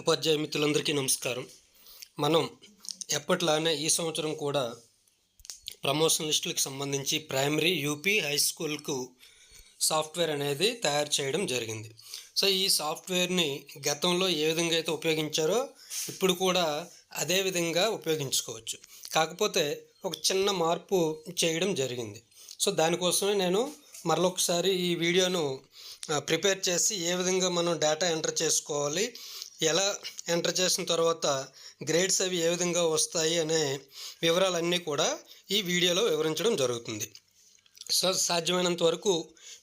ఉపాధ్యాయ మిత్రులందరికీ నమస్కారం. మనం ఎప్పట్లానే ఈ సంవత్సరం కూడా ప్రమోషన్ లిస్టులకు సంబంధించి ప్రైమరీ యూపీ హై స్కూల్కు సాఫ్ట్వేర్ అనేది తయారు చేయడం జరిగింది. సో ఈ సాఫ్ట్వేర్ని గతంలో ఏ విధంగా అయితే ఉపయోగించారో ఇప్పుడు కూడా అదే విధంగా ఉపయోగించుకోవచ్చు. కాకపోతే ఒక చిన్న మార్పు చేయడం జరిగింది. సో దానికోసమే నేను మరొకసారి ఈ వీడియోను ప్రిపేర్ చేసి ఏ విధంగా మనం డేటా ఎంటర్ చేసుకోవాలి ఎలా ఎంటర్ చేసిన తర్వాత గ్రేడ్స్ అవి ఏ విధంగా వస్తాయి అనే వివరాలన్నీ కూడా ఈ వీడియోలో వివరించడం జరుగుతుంది. సో సాధ్యమైనంత వరకు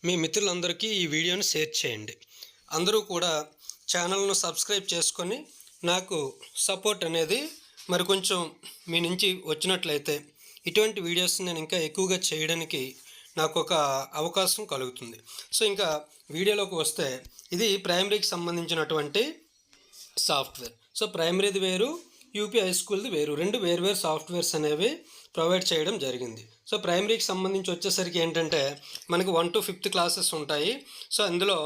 మీ మిత్రులందరికీ ఈ వీడియోని షేర్ చేయండి. అందరూ కూడా ఛానల్ను సబ్స్క్రైబ్ చేసుకొని నాకు సపోర్ట్ అనేది మరి కొంచెం మీ నుంచి వచ్చినట్లయితే ఇటువంటి వీడియోస్ నేను ఇంకా ఎక్కువగా చేయడానికి నాకు ఒక అవకాశం కలుగుతుంది. సో ఇంకా వీడియోలోకి వస్తే ఇది ప్రైమరీకి సంబంధించినటువంటి సాఫ్ట్వేర్. సో ప్రైమరీది వేరు యూపీ హై స్కూల్ది వేరు. రెండు వేరు వేరు సాఫ్ట్వేర్స్ అనేవి ప్రొవైడ్ చేయడం జరిగింది. సో ప్రైమరీకి సంబంధించి వచ్చేసరికి ఏంటంటే మనకి వన్ టు ఫిఫ్త్ క్లాసెస్ ఉంటాయి. సో అందులో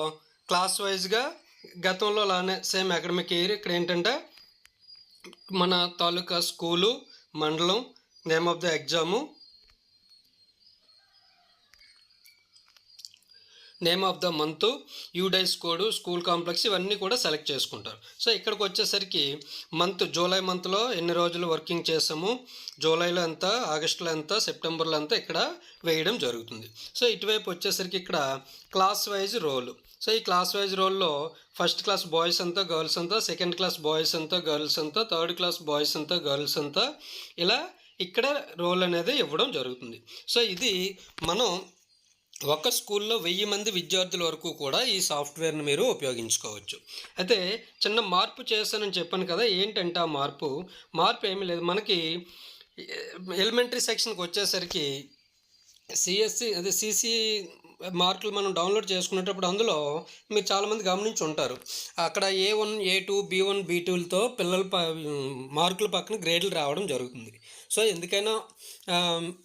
క్లాస్ వైజ్గా గతంలో లానే సేమ్ అకాడమిక్ ఇయర్ ఇక్కడ ఏంటంటే మన తాలూకా స్కూలు మండలం name of the exam name of the month UDISE code school complex ఇవన్నీ కూడా సెలెక్ట్ చేసుకుంటారు. సో ఇక్కడికి వచ్చేసరికి మంత్ జూలై మంత్లో ఎన్ని రోజులు వర్కింగ్ చేసాము జూలైలో ఎంత ఆగస్టులో ఎంత సెప్టెంబర్లో ఎంత ఇక్కడ వేయడం జరుగుతుంది. సో ఇటువైపు వచ్చేసరికి ఇక్కడ క్లాస్ వైజ్ రోల్. సో ఈ క్లాస్ వైజ్ రోల్లో ఫస్ట్ క్లాస్ బాయ్స్ అంతా గర్ల్స్ అంతా సెకండ్ క్లాస్ బాయ్స్ అంతా గర్ల్స్ అంతా థర్డ్ క్లాస్ బాయ్స్ అంతా గర్ల్స్ అంతా ఇలా ఇక్కడ రోల్ అనేది ఇవ్వడం జరుగుతుంది. సో ఇది మనం ఒక స్కూల్లో వెయ్యి మంది విద్యార్థుల వరకు కూడా ఈ సాఫ్ట్వేర్ని మీరు ఉపయోగించుకోవచ్చు. అయితే చిన్న మార్పు చేశానని చెప్పాను కదా ఏంటంటే ఆ మార్పు? మార్పు ఏమీ లేదు. మనకి ఎలిమెంటరీ సెక్షన్కి వచ్చేసరికి సిఎస్సి అదే సిసి మార్కులు మనం డౌన్లోడ్ చేసుకునేటప్పుడు అందులో మీరు చాలామంది గమనించి ఉంటారు. అక్కడ A one A two B one B టూలతో పిల్లల ప మార్కుల పక్కన గ్రేడ్లు రావడం జరుగుతుంది. సో ఎందుకైనా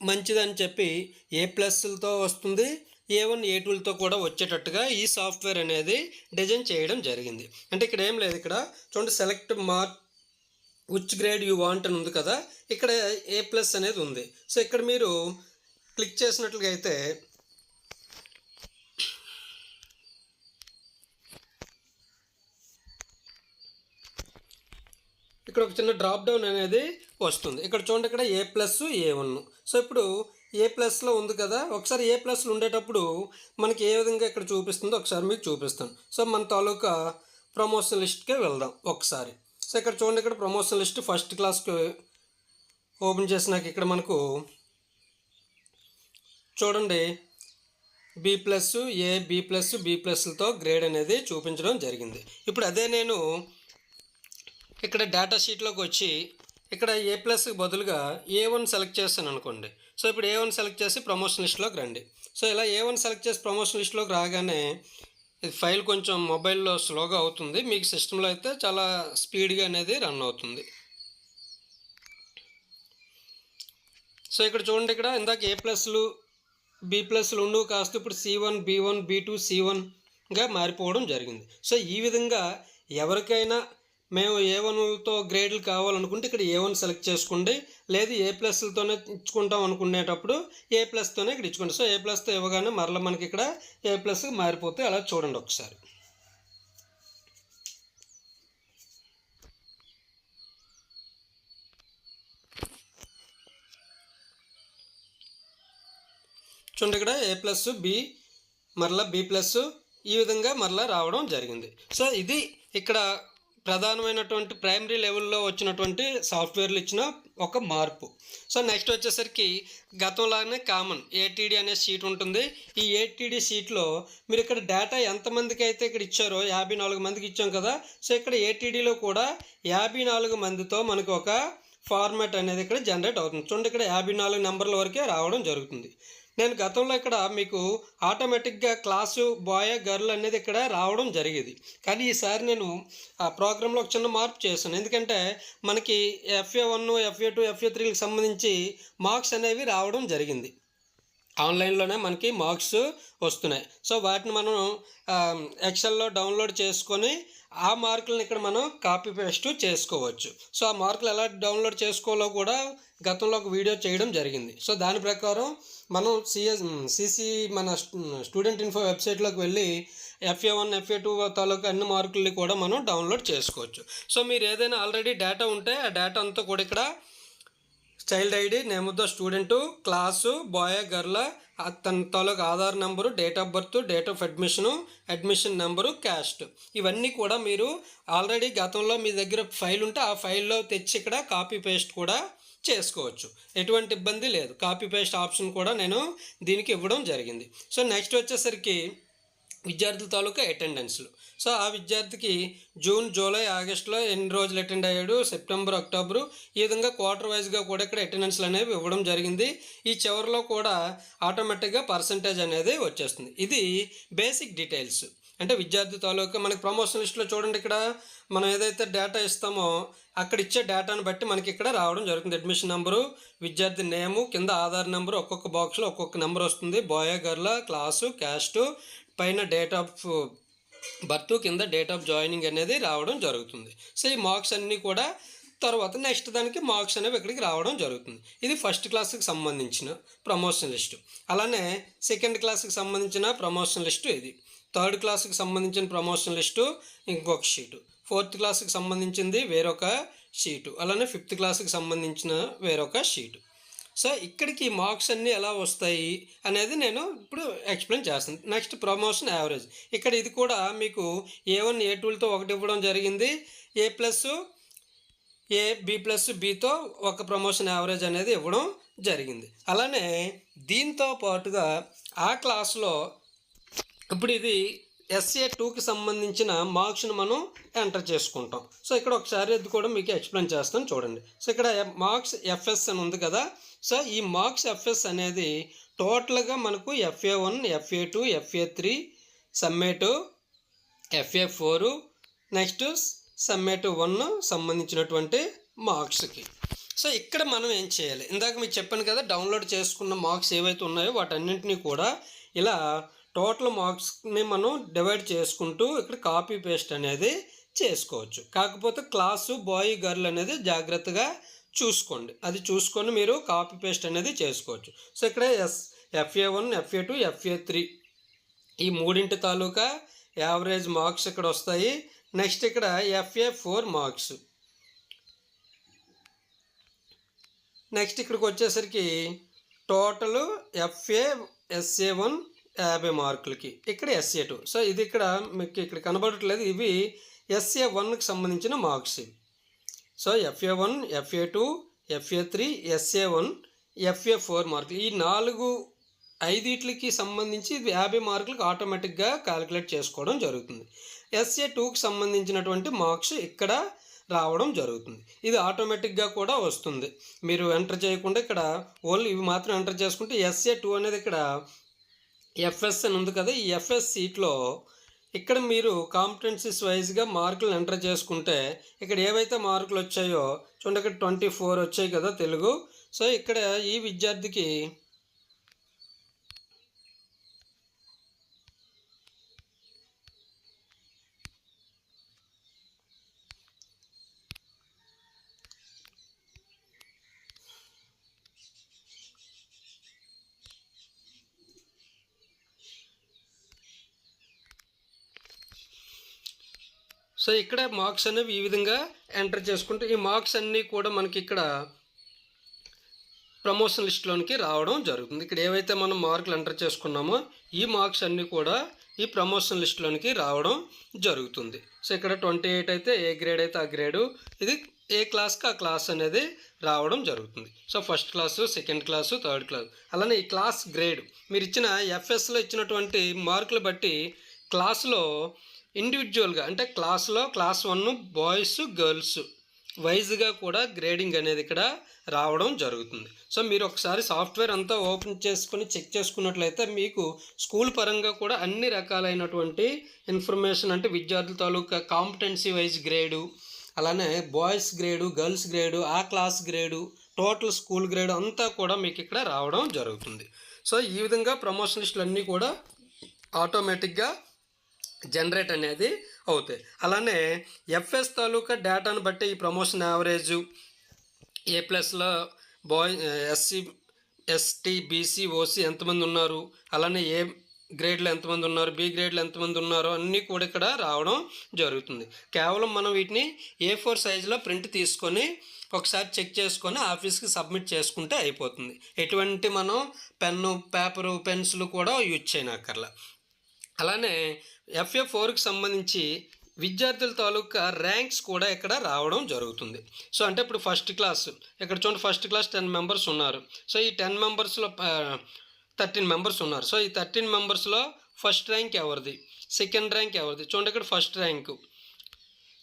మంచిదని చెప్పి ఏ ప్లస్లతో వస్తుంది ఏ వన్ ఏ టూలతో కూడా వచ్చేటట్టుగా ఈ సాఫ్ట్వేర్ అనేది డిజైన్ చేయడం జరిగింది. అంటే ఇక్కడ ఏం లేదు ఇక్కడ చూడండి select mark which grade you want అని ఉంది కదా ఇక్కడ ఏ ప్లస్ అనేది ఉంది. సో ఇక్కడ మీరు క్లిక్ చేసినట్లుగా అయితే ఇక్కడ ఒక చిన్న డ్రాప్ డౌన్ అనేది వస్తుంది. ఇక్కడ చూడండి ఇక్కడ A plus A one so ఇప్పుడు ఏ ప్లస్లో ఉంది కదా ఒకసారి ఏ ప్లస్లో ఉండేటప్పుడు మనకి ఏ విధంగా ఇక్కడ చూపిస్తుందో ఒకసారి మీకు చూపిస్తాను. సో మన తాలూకా ప్రమోషన్ లిస్ట్కే వెళ్దాం ఒకసారి. సో ఇక్కడ చూడండి ఇక్కడ ప్రమోషన్ లిస్ట్ ఫస్ట్ క్లాస్కి ఓపెన్ చేసినాక ఇక్కడ మనకు చూడండి B plus A B plus B ప్లస్లతో grade అనేది చూపించడం జరిగింది. ఇప్పుడు అదే నేను ఇక్కడ డేటా షీట్లోకి వచ్చి ఇక్కడ ఏ ప్లస్కి బదులుగా ఏ వన్ సెలెక్ట్ చేస్తాను అనుకోండి. సో ఇప్పుడు ఏ వన్ సెలెక్ట్ చేసి ప్రమోషన్ లిస్ట్లోకి రండి. సో ఇలా ఏ వన్ సెలెక్ట్ చేసి ప్రమోషన్ లిస్ట్లోకి రాగానే ఇది ఫైల్ కొంచెం మొబైల్లో స్లోగా అవుతుంది. మీకు సిస్టంలో అయితే చాలా స్పీడ్గా అనేది రన్ అవుతుంది. సో ఇక్కడ చూడండి ఇక్కడ ఇందాక ఏ ప్లస్లు బి ప్లస్లు ఉండు కాస్త ఇప్పుడు C one B one B two C వన్గా మారిపోవడం జరిగింది. సో ఈ విధంగా ఎవరికైనా మేము ఏ వన్తో గ్రేడ్లు కావాలనుకుంటే ఇక్కడ ఏ వన్ సెలెక్ట్ చేసుకోండి. లేదు ఏ ప్లస్లతోనే ఇచ్చుకుంటాం అనుకునేటప్పుడు ఏ ప్లస్తోనే ఇక్కడ ఇచ్చుకోండి. సో ఏ ప్లస్తో ఇవ్వగానే మరలా మనకి ఇక్కడ ఏ ప్లస్ మారిపోతే అలా చూడండి ఒకసారి. చూడండి ఇక్కడ ఏ ప్లస్ బి మరలా బి ప్లస్ ఈ విధంగా మరలా రావడం జరిగింది. సో ఇది ఇక్కడ ప్రధానమైనటువంటి ప్రైమరీ లెవెల్లో వచ్చినటువంటి సాఫ్ట్వేర్లు ఇచ్చిన ఒక మార్పు. సో నెక్స్ట్ వచ్చేసరికి గతంలాగానే కామన్ ఏటీడీ అనే సీట్ ఉంటుంది. ఈ ఏటీడీ సీట్లో మీరు ఇక్కడ డేటా ఎంతమందికి అయితే ఇక్కడ ఇచ్చారో యాభై నాలుగు మందికి ఇచ్చాం కదా సో ఇక్కడ ఏటీడీలో కూడా యాభై నాలుగు మందితో మనకు ఒక ఫార్మాట్ అనేది ఇక్కడ జనరేట్ అవుతుంది. చూడండి ఇక్కడ యాభై నాలుగు నెంబర్ల వరకే రావడం జరుగుతుంది. నేను గతంలో ఇక్కడ మీకు ఆటోమేటిక్గా క్లాసు బాయ్ గర్ల్ అనేది ఇక్కడ రావడం జరిగేది. కానీ ఈసారి నేను ఆ ప్రోగ్రాంలో ఒక చిన్న మార్పు చేశాను. ఎందుకంటే మనకి FA one FA two FA త్రీకి సంబంధించి మార్క్స్ అనేవి రావడం జరిగింది. ఆన్లైన్లోనే మనకి మార్క్స్ వస్తున్నాయి. సో వాటిని మనం ఎక్సెల్లో డౌన్లోడ్ చేసుకొని ఆ మార్కులను ఇక్కడ మనం కాపీ పేస్ట్ చేసుకోవచ్చు. సో ఆ మార్కులు ఎలా డౌన్లోడ్ చేసుకోవాలో కూడా గతంలో ఒక వీడియో చేయడం జరిగింది. సో దాని ప్రకారం మనం సిఎస్ సిసి మన స్టూడెంట్ ఇన్ఫో వెబ్సైట్లోకి వెళ్ళి ఎఫ్ఏ వన్ ఎఫ్ఏ టూ తాలూకా అన్ని మార్కుల్ని కూడా మనం డౌన్లోడ్ చేసుకోవచ్చు. సో మీరు ఏదైనా ఆల్రెడీ డేటా ఉంటే ఆ డేటా అంతా కూడా ఇక్కడ child ID name of the student class boy girl తన తాలూకు Aadhaar number date of birth date of admission admission number caste. ఇవన్నీ కూడా మీరు ఆల్రెడీ గతంలో మీ దగ్గర ఫైల్ ఉంటే ఆ ఫైల్లో తెచ్చి ఇక్కడ కాపీ పేస్ట్ కూడా చేసుకోవచ్చు. ఎటువంటి ఇబ్బంది లేదు. కాపీ పేస్ట్ ఆప్షన్ కూడా నేను దీనికి ఇవ్వడం జరిగింది. సో నెక్స్ట్ వచ్చేసరికి విద్యార్థుల తాలూకా అటెండెన్స్లు. సో ఆ విద్యార్థికి జూన్ జూలై ఆగస్టులో ఎన్ని రోజులు అటెండ్ అయ్యాడు సెప్టెంబర్ అక్టోబరు ఈ విధంగా క్వార్టర్ వైజ్గా కూడా ఇక్కడ అటెండెన్స్లు అనేవి ఇవ్వడం జరిగింది. ఈ చివరిలో కూడా ఆటోమేటిక్గా పర్సంటేజ్ అనేది వచ్చేస్తుంది. ఇది బేసిక్ డీటెయిల్స్. అంటే విద్యార్థి తాలూకా మనకి ప్రమోషన్ లిస్ట్లో చూడండి ఇక్కడ. మనం ఏదైతే డేటా ఇస్తామో అక్కడ ఇచ్చే డేటాను బట్టి మనకి ఇక్కడ రావడం జరుగుతుంది. అడ్మిషన్ నెంబరు విద్యార్థి నేము కింద ఆధార్ నెంబరు ఒక్కొక్క బాక్స్లో ఒక్కొక్క నెంబర్ వస్తుంది. బాయ్ గర్ల క్లాసు క్యాస్టు పైన డేట్ ఆఫ్ బర్త్ కింద డేట్ ఆఫ్ జాయినింగ్ అనేది రావడం జరుగుతుంది. సో ఈ మార్క్స్ అన్నీ కూడా తర్వాత నెక్స్ట్ దానికి మార్క్స్ అనేవి ఇక్కడికి రావడం జరుగుతుంది. ఇది ఫస్ట్ క్లాస్కి సంబంధించిన ప్రమోషన్ లిస్టు అలానే సెకండ్ క్లాస్కి సంబంధించిన ప్రమోషన్ లిస్టు ఇది. థర్డ్ క్లాస్కి సంబంధించిన ప్రమోషన్ లిస్టు ఇంకొక షీటు ఫోర్త్ క్లాస్కి సంబంధించింది వేరొక షీటు అలానే ఫిఫ్త్ క్లాస్కి సంబంధించిన వేరొక షీటు సో ఇక్కడికి మార్క్స్ అన్నీ ఎలా వస్తాయి అనేది నేను ఇప్పుడు ఎక్స్ప్లెయిన్ చేస్తాను. Next promotion average. ఇక్కడ ఇది కూడా మీకు ఏ వన్ ఏ టూలతో ఒకటి ఇవ్వడం జరిగింది. A plus A B plus బితో ఒక ప్రమోషన్ యావరేజ్ అనేది ఇవ్వడం జరిగింది. అలానే దీంతో పాటుగా ఆ క్లాస్లో ఇప్పుడు ఇది ఎస్ఏ టూకి సంబంధించిన మార్క్స్ని మనం ఎంటర్ చేసుకుంటాం. సో ఇక్కడ ఒకసారి అది కూడా మీకు ఎక్స్ప్లెయిన్ చేస్తాను చూడండి. సో ఇక్కడ మార్క్స్ ఎఫ్ఎస్ అని ఉంది కదా. సో ఈ మార్క్స్ ఎఫ్ఎస్ అనేది టోటల్గా మనకు FA one FA two FA three summative FA four next summative one సంబంధించినటువంటి మార్క్స్కి. సో ఇక్కడ మనం ఏం చేయాలి? ఇందాక మీకు చెప్పాను కదా డౌన్లోడ్ చేసుకున్న మార్క్స్ ఏవైతే ఉన్నాయో వాటన్నింటినీ కూడా ఇలా టోటల్ మార్క్స్ని మనం డివైడ్ చేసుకుంటూ ఇక్కడ కాపీ పేస్ట్ అనేది చేసుకోవచ్చు. కాకపోతే క్లాసు బాయ్ గర్ల్ అనేది జాగ్రత్తగా చూసుకోండి. అది చూసుకొని మీరు కాపీ పేస్ట్ అనేది చేసుకోవచ్చు. సో ఇక్కడ S FA one FA two FA three ఈ మూడింటి తాలూకా యావరేజ్ మార్క్స్ ఇక్కడ వస్తాయి. నెక్స్ట్ ఇక్కడ ఎఫ్ఏ ఫోర్ మార్క్స్ నెక్స్ట్ ఇక్కడికి వచ్చేసరికి టోటల్ ఎఫ్ఏ ఎస్ఏ వన్ యాభై మార్కులకి. ఇక్కడ ఎస్ఏ టూ సో ఇది ఇక్కడ మీకు ఇక్కడ కనబడట్లేదు. ఇవి ఎస్ఏ వన్కి సంబంధించిన మార్క్స్ ఇవి so FA one FA two FA three SA one FA four మార్కులు. ఈ నాలుగు ఐదిట్లకి సంబంధించి యాభై మార్కులకు ఆటోమేటిక్గా క్యాలిక్యులేట్ చేసుకోవడం జరుగుతుంది. ఎస్ఏ టూకి సంబంధించినటువంటి మార్క్స్ ఇక్కడ రావడం జరుగుతుంది. ఇది ఆటోమేటిక్గా కూడా వస్తుంది. మీరు ఎంటర్ చేయకుండా ఇక్కడ ఓన్లీ ఇవి మాత్రం ఎంటర్ చేసుకుంటే ఎస్ఏ టూ అనేది ఇక్కడ ఎఫ్ఎస్ అని ఉంది కదా ఈ ఎఫ్ఎస్ సీట్లో ఇక్కడ మీరు కాంపిటెన్సీస్ వైజ్గా మార్కులు ఎంటర్ చేసుకుంటే ఇక్కడ ఏవైతే మార్కులు వచ్చాయో చూడండి ఇక్కడ ట్వంటీ ఫోర్ వచ్చాయి కదా తెలుగు. సో ఇక్కడ ఈ విద్యార్థికి సో ఇక్కడ మార్క్స్ అనేవి ఈ విధంగా ఎంటర్ చేసుకుంటే ఈ మార్క్స్ అన్నీ కూడా మనకి ఇక్కడ ప్రమోషన్ లిస్ట్లోనికి రావడం జరుగుతుంది. ఇక్కడ ఏవైతే మనం మార్కులు ఎంటర్ చేసుకున్నామో ఈ మార్క్స్ అన్నీ కూడా ఈ ప్రమోషన్ లిస్ట్లోనికి రావడం జరుగుతుంది. సో ఇక్కడ ట్వంటీ ఎయిట్ అయితే ఏ గ్రేడ్ అయితే ఆ గ్రేడు ఇది ఏ క్లాస్కి ఆ క్లాస్ అనేది రావడం జరుగుతుంది. So first class second class third class. అలానే ఈ క్లాస్ గ్రేడ్ మీరు ఇచ్చిన ఎఫ్ఎస్లో ఇచ్చినటువంటి మార్కులు బట్టి క్లాస్లో ఇండివిజువల్గా అంటే క్లాస్లో క్లాస్ వన్ బాయ్స్ గర్ల్స్ వైజ్గా కూడా గ్రేడింగ్ అనేది ఇక్కడ రావడం జరుగుతుంది. సో మీరు ఒకసారి సాఫ్ట్వేర్ అంతా ఓపెన్ చేసుకుని చెక్ చేసుకున్నట్లయితే మీకు స్కూల్ పరంగా కూడా అన్ని రకాలైనటువంటి ఇన్ఫర్మేషన్ అంటే విద్యార్థుల తాలూకా కాంపిటెన్సీ వైజ్ గ్రేడు అలానే బాయ్స్ గ్రేడు గర్ల్స్ గ్రేడు ఆ class grade total school grade అంతా కూడా మీకు ఇక్కడ రావడం జరుగుతుంది. సో ఈ విధంగా ప్రమోషన్ లిస్టులు అన్నీ కూడా ఆటోమేటిక్గా జనరేట్ అనేది అవుతాయి. అలానే ఎఫ్ఎస్ తాలూకా డేటాను బట్టి ఈ ప్రమోషన్ యావరేజు ఏ ప్లస్లో boy SC ST BC OC ఎంతమంది ఉన్నారు అలానే ఏ గ్రేడ్లో ఎంతమంది ఉన్నారు బి గ్రేడ్లో ఎంతమంది ఉన్నారు అన్నీ కూడా ఇక్కడ రావడం జరుగుతుంది. కేవలం మనం వీటిని ఏ ఫోర్ సైజులో ప్రింట్ తీసుకొని ఒకసారి చెక్ చేసుకొని ఆఫీస్కి సబ్మిట్ చేసుకుంటే అయిపోతుంది. ఎటువంటి మనం పెన్ను పేపరు పెన్సిల్ కూడా యూజ్ చేయనక్కర్లా. అలానే ఎఫ్ఏ ఫోర్కి సంబంధించి విద్యార్థుల తాలూకా ర్యాంక్స్ కూడా ఇక్కడ రావడం జరుగుతుంది. సో అంటే ఇప్పుడు ఫస్ట్ క్లాస్ ఇక్కడ చూడండి ఫస్ట్ క్లాస్ టెన్ మెంబర్స్ ఉన్నారు. సో ఈ టెన్ మెంబర్స్లో థర్టీన్ మెంబర్స్ ఉన్నారు. సో ఈ థర్టీన్ మెంబర్స్లో ఫస్ట్ ర్యాంక్ ఎవరిది? సెకండ్ ర్యాంక్ ఎవరిది? చూడండి ఇక్కడ ఫస్ట్ ర్యాంకు.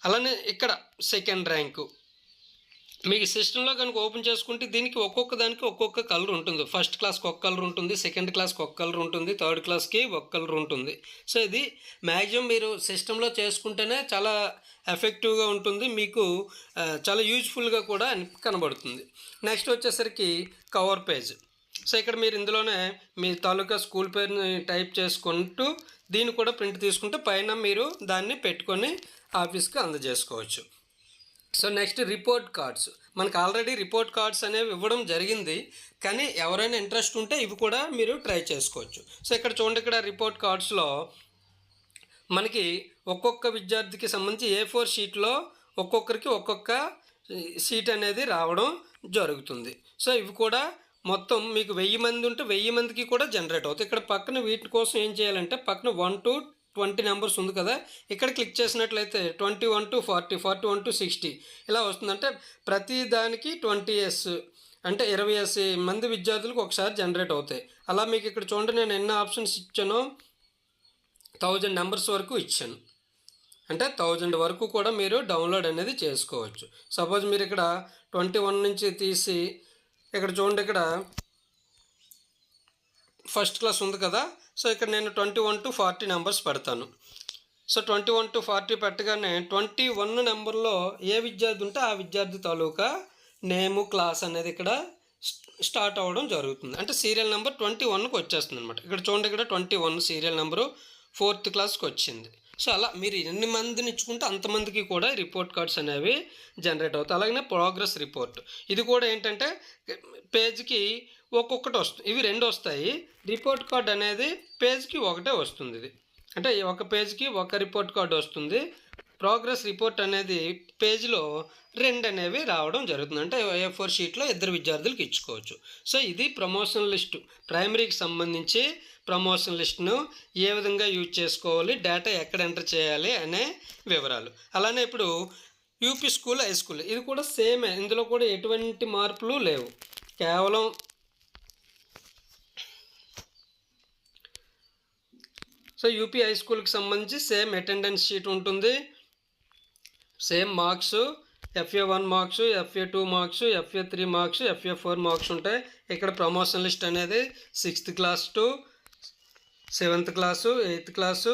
అలానే ఇక్కడ సెకండ్ ర్యాంకు. మీకు సిస్టంలో కనుక ఓపెన్ చేసుకుంటే దీనికి ఒక్కొక్క దానికి ఒక్కొక్క కలర్ ఉంటుంది. ఫస్ట్ క్లాస్కి ఒక కలర్ ఉంటుంది సెకండ్ క్లాస్కి ఒక కలర్ ఉంటుంది థర్డ్ క్లాస్కి ఒక కలర్ ఉంటుంది. సో ఇది మ్యాక్సిమం మీరు సిస్టంలో చేసుకుంటేనే చాలా ఎఫెక్టివ్గా ఉంటుంది. మీకు చాలా యూజ్ఫుల్గా కూడా కనబడుతుంది. నెక్స్ట్ వచ్చేసరికి కవర్ పేజ్ సో ఇక్కడ మీరు ఇందులోనే మీ తాలూకా స్కూల్ పేరుని టైప్ చేసుకుంటూ దీన్ని కూడా ప్రింట్ తీసుకుంటే పైన మీరు దాన్ని పెట్టుకొని ఆఫీస్కి అందజేసుకోవచ్చు. So next report cards. మనకు ఆల్రెడీ రిపోర్ట్ కార్డ్స్ అనేవి ఇవ్వడం జరిగింది. కానీ ఎవరైనా ఇంట్రెస్ట్ ఉంటే ఇవి కూడా మీరు ట్రై చేసుకోవచ్చు. సో ఇక్కడ చూడండి ఇక్కడ రిపోర్ట్ కార్డ్స్లో మనకి ఒక్కొక్క విద్యార్థికి సంబంధించి ఏ ఫోర్ షీట్లో ఒక్కొక్కరికి ఒక్కొక్క సీట్ అనేది రావడం జరుగుతుంది. సో ఇవి కూడా మొత్తం మీకు వెయ్యి మంది ఉంటే వెయ్యి మందికి కూడా జనరేట్ అవుతుంది ఇక్కడ పక్కన వీటి కోసం ఏం చేయాలంటే పక్కన వన్ టు ట్వంటీ నెంబర్స్ ఉంది కదా ఇక్కడ క్లిక్ చేసినట్లయితే twenty one to forty forty one to sixty. ఇలా వస్తుందంటే ప్రతి దానికి ట్వంటీ ఎస్ అంటే ఇరవై ఎస్ మంది విద్యార్థులకు ఒకసారి జనరేట్ అవుతాయి. అలా మీకు ఇక్కడ చూడండి నేను ఎన్ని ఆప్షన్స్ ఇచ్చానో థౌజండ్ నెంబర్స్ వరకు ఇచ్చాను. అంటే థౌజండ్ వరకు కూడా మీరు డౌన్లోడ్ అనేది చేసుకోవచ్చు. సపోజ్ మీరు ఇక్కడ ట్వంటీ వన్ నుంచి తీసి ఇక్కడ చూడండి ఇక్కడ ఫస్ట్ క్లాస్ ఉంది కదా సో ఇక్కడ నేను twenty one to forty numbers పెడతాను. So twenty one to forty పెట్టగానే ట్వంటీ వన్ నెంబర్లో ఏ విద్యార్థి ఉంటే ఆ విద్యార్థి తాలూకా నేము క్లాస్ అనేది ఇక్కడ స్టార్ట్ అవ్వడం జరుగుతుంది. అంటే సీరియల్ నెంబర్ ట్వంటీ వన్కి వచ్చేస్తుంది అనమాట ఇక్కడ చూడండి ఇక్కడ twenty one serial number fourth క్లాస్కి వచ్చింది. సో అలా మీరు ఎన్ని మందిని ఇచ్చుకుంటే అంతమందికి కూడా రిపోర్ట్ కార్డ్స్ అనేవి జనరేట్ అవుతాయి. అలాగే ప్రోగ్రెస్ రిపోర్ట్. ఇది కూడా ఏంటంటే పేజ్కి ఒక్కొక్కటి వస్తుంది ఇవి రెండు వస్తాయి. రిపోర్ట్ కార్డ్ అనేది పేజ్కి ఒకటే వస్తుంది ఇది. అంటే ఒక పేజ్కి ఒక రిపోర్ట్ కార్డు వస్తుంది. ప్రోగ్రెస్ రిపోర్ట్ అనేది పేజ్లో రెండు అనేవి రావడం జరుగుతుంది. అంటే ఏ ఫోర్ షీట్లో ఇద్దరు విద్యార్థులకు ఇచ్చుకోవచ్చు. సో ఇది ప్రమోషన్ లిస్టు. ప్రైమరీకి సంబంధించి ప్రమోషన్ లిస్ట్ను ఏ విధంగా యూజ్ చేసుకోవాలి డేటా ఎక్కడ ఎంటర్ చేయాలి అనే వివరాలు. అలానే ఇప్పుడు యూపీ స్కూల్ హై స్కూల్. ఇది కూడా సేమే. ఇందులో కూడా ఎటువంటి మార్పులు లేవు. కేవలం సో యూపీ హై స్కూల్కి సంబంధించి సేమ్ అటెండెన్స్ షీట్ ఉంటుంది. Same marks FA one marks FA two marks FA three marks FA four marks ఉంటాయి. ఇక్కడ ప్రమోషన్ లిస్ట్ అనేది sixth class to seventh class eighth class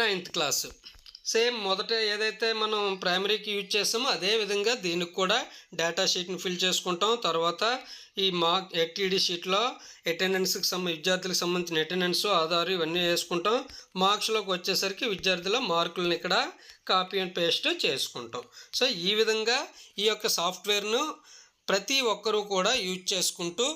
ninth class same మొదట ఏదైతే మనం ప్రైమరీకి use చేస్తామో అదే విధంగా దీనికి కూడా డేటా షీట్ని ఫిల్ చేసుకుంటాం. తర్వాత ఈ మార్క్ ఎట్ఈడి షీట్లో అటెండెన్స్కి సంబంధించి విద్యార్థులకు సంబంధించిన అటెండెన్స్ ఆధార్ ఇవన్నీ వేసుకుంటాం. మార్క్స్లోకి వచ్చేసరికి విద్యార్థుల మార్కులను ఇక్కడ కాపీ అండ్ పేస్ట్ చేసుకుంటాం. సో ఈ విధంగా ఈ యొక్క సాఫ్ట్వేర్ను ప్రతి ఒక్కరూ కూడా యూజ్ చేసుకుంటూ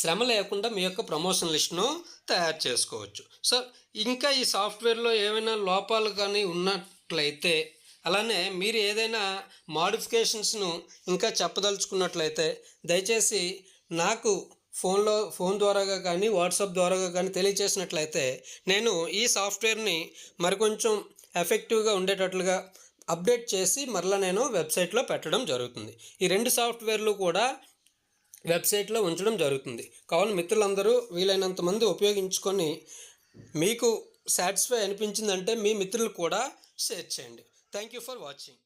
శ్రమ లేకుండా మీ యొక్క ప్రమోషన్ లిస్ట్ను తయారు చేసుకోవచ్చు. సో ఇంకా ఈ సాఫ్ట్వేర్లో ఏమైనా లోపాలు కానీ ఉన్నట్లయితే అలానే మీరు ఏదైనా మాడిఫికేషన్స్ను ఇంకా చెప్పదలుచుకున్నట్లయితే దయచేసి నాకు ఫోన్లో ఫోన్ ద్వారాగా కానీ వాట్సాప్ ద్వారాగా కానీ తెలియచేసినట్లయితే నేను ఈ సాఫ్ట్వేర్ని మరికొంచెం ఎఫెక్టివ్గా ఉండేటట్లుగా అప్డేట్ చేసి మరలా నేను వెబ్సైట్లో పెట్టడం జరుగుతుంది. ఈ రెండు సాఫ్ట్వేర్లు కూడా వెబ్సైట్లో ఉంచడం జరుగుతుంది. కావున మిత్రులందరూ వీలైనంత మంది ఉపయోగించుకొని మీకు సాటిస్ఫై అనిపించిందంటే మీ మిత్రులు కూడా షేర్ చేయండి. Thank you for watching.